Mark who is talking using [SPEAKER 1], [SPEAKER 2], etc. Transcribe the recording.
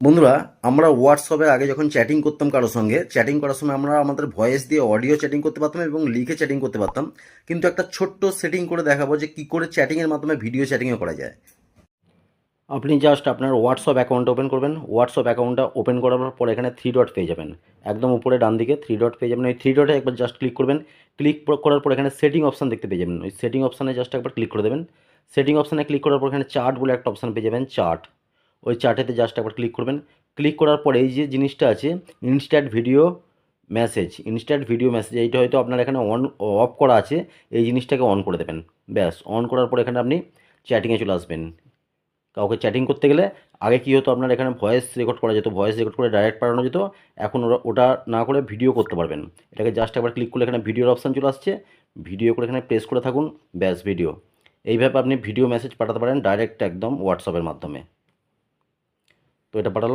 [SPEAKER 1] বন্ধুরা, আমরা হোয়াটসঅ্যাপে আগে যখন চ্যাটিং করতাম কারোর সঙ্গে চ্যাটিং করার সময় আমরা আমাদের ভয়েস দিয়ে অডিও চ্যাটিং করতে পারতাম এবং লিখে চ্যাটিং করতে পারতাম। কিন্তু একটা ছোট্ট সেটিং করে দেখাবো যে কী করে চ্যাটিংয়ের মাধ্যমে ভিডিও চ্যাটিংও করা যায়। আপনি জাস্ট আপনার হোয়াটসঅ্যাপ অ্যাকাউন্ট ওপেন করবেন। হোয়াটসঅ্যাপ অ্যাকাউন্টটা ওপেন করার পর এখানে থ্রি ডট পেয়ে যাবেন। একদম উপরে ডান দিকে থ্রি ডট পেয়ে যাবেন। ওই থ্রি ডটে একবার জাস্ট ক্লিক করবেন। ক্লিক করার পর এখানে সেটিং অপশান দেখতে পেয়ে যাবেন। ওই সেটিং অপশানে জাস্ট একবার ক্লিক করে দেবেন। সেটিং অপশানে ক্লিক করার পর এখানে চার্ট বলে একটা অপশান পেয়ে যাবেন চার্ট ওই চার্টেতে জাস্ট একবার ক্লিক করবেন। ক্লিক করার পর এই যে জিনিসটা আছে instant video message instant video message এইটা হয়তো আপনার এখানে অন অফ করা আছে, এই জিনিসটাকে অন করে দেবেন। ব্যাস অন করার পর এখানে আপনি চ্যাটিংয়ে চলে আসবেন। কাউকে চ্যাটিং করতে গেলে আগে কী হতো আপনার এখানে ভয়েস রেকর্ড করা যেত ভয়েস রেকর্ড করে ডাইরেক্ট পাঠানো যেত, এখন ওরা, ওটা না করে ভিডিও করতে পারবেন। এটাকে জাস্ট একবার ক্লিক করলে এখানে ভিডিওর অপশান চলে আসছে ভিডিও করে এখানে প্রেস করে থাকুন, ব্যাস ভিডিও এইভাবে আপনি ভিডিও মেসেজ পাঠাতে পারেন ডাইরেক্ট একদম হোয়াটসঅ্যাপের মাধ্যমে। তো এটা পাঠালাম